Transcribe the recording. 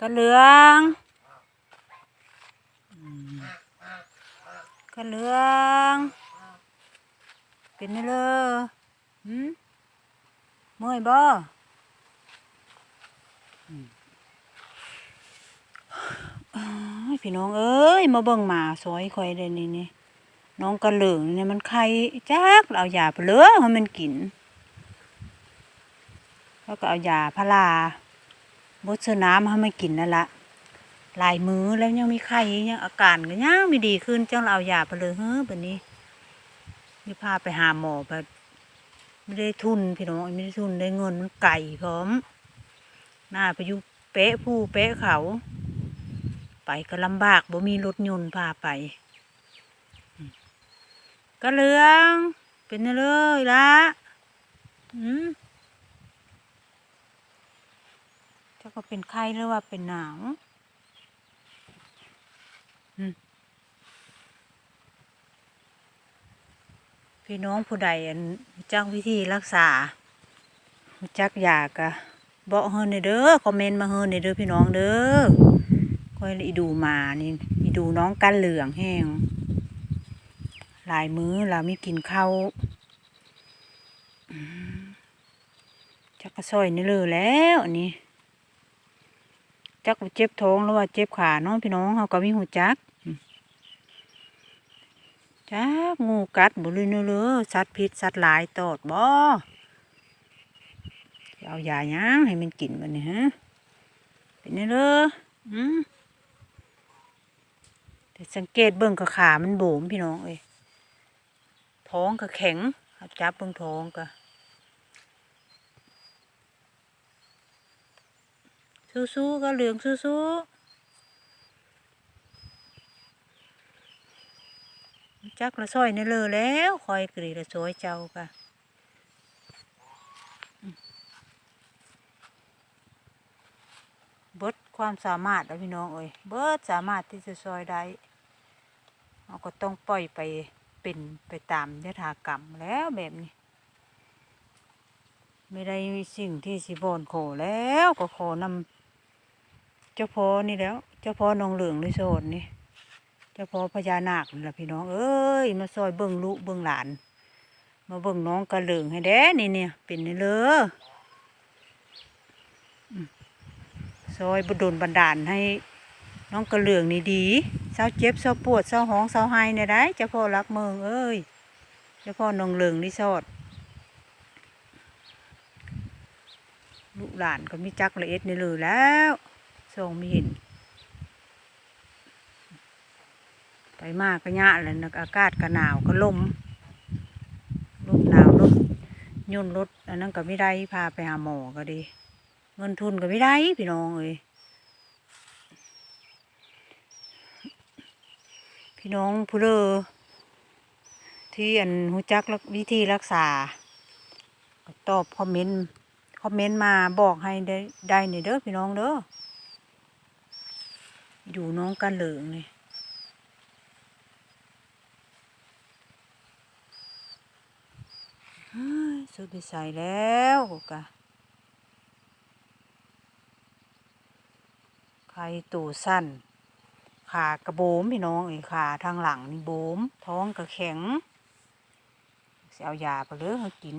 กระเหลืองกระเหลืองเป็นไงเลยหืมเมื่อยบ่พี่น้องเอ้ยมาเบิ่งหมาซอยข่อยเด้นี่นี่น้องกระเหลืองเนี่ยมันไข่จักเอายาไปเลือให้มันกิน แล้วก็เอายาพารา บดเสื้อน้ำให้มันกินนั่นละหลายมือแล้วยังมีไข้ยังอาการก็ยังไม่ดีขึ้นเจังเราเอายาไปเลยเฮ้อแบบนี้นี่พาไปหาหมอแบบไม่ได้ทุนพี่น้องไม่ได้ทุนได้เงินมันไก่พร้อม หน้าไปยุเป๊ะผู้เป๊ะเขา ไปก็ลำบากบ่มีรถยนต์พาไป ก็เหลืองเป็นเลยละอืม จะก็เป็นไข้หรือว่าเป็นหนาวพี่น้องผู้ใดอันรู้จักวิธีรักษา จักยากะบอกเฮาในเด้อคอมเมนต์มาเฮาในเด้อพี่น้องเด้อค่อยดูมานี่ดูน้องกันเหลืองแห้งหลายมื้อเราไม่กินข้าวจักกระซอยนี่เลยแล้วอันนี้ จักว่าเจ็บท้องหรือว่าเจ็บขาเน้องพี่น้องเขาก็มีหูจักจักงูกัดบุลืนเลือสัตว์พิษสัตว์หลายตอดบ่เอายาหยังให้มันกินมันนี่ฮะเป็นไงเด้ออืมแต่สังเกตเบิ่งกับขามันโบมพี่น้องเอ้ยท้องก็แข็งจับเบิ่งท้องก็ สู้ๆก็เหลืองสู้ๆจักละซอยในเลยแล้วคอยกรีละซอยเจ้าค่ะเบิดความสามารถแล้วพี่น้องเอ้ยเบิดสามารถที่จะซอยได้เราก็ต้องปล่อยไปเป็นไปตามยถากรรมแล้วแบบนี้ ไม่ได้มีสิ่งที่สิบอนขอแล้วก็ขอนำ เจ้าพ่อนี่แล้ว เจ้าพ่อนองเหลืองในโซนนี่ เจ้าพ่อพญานาคนี่ละพี่น้องเอ้ยมาซอยเบิ่งลูกเบิ่งหลาน มาเบิ่งน้องกระเหลืองให้แด้นี่เนี่ยเป็นนี่เลยซอยบดลบันดาลให้น้องกระเหลืองนี่ดีเศร้าเจ็บเศร้าปวดเศร้าห้องเศร้าไห้เนี่ยได้เจ้าพ่อรักเมืองเอ้ยเจ้าพ่อนองเหลืองนี่สอดลูกหลานก็มีจักละเอ็ดนี่เลยแล้ว ส่งไม่เห็น ไปมากก็ยะเลยนะอากาศก็หนาวก็ลมลมหนาวลมยุ่นรถอันนั้นก็ไม่ได้พาไปหาหมอก็ดี เงินทุนก็ไม่ได้พี่น้องเอ้ยพี่น้องผู้เลอที่อันหูจักวิธีรักษา ตอบคอมเมนต์คอมเมนต์มาบอกให้ได้ได้ในเด้อพี่น้องเด้อ อยู่น้องกันเหลืองนี่เฮ้ยสุดใส่แล้วกะใครตูสั้น ขากระโบมพี่น้องไอ้ขาทางหลังนี่โบม ท้องก็แข็งสิเอายาไปเลยเขากิน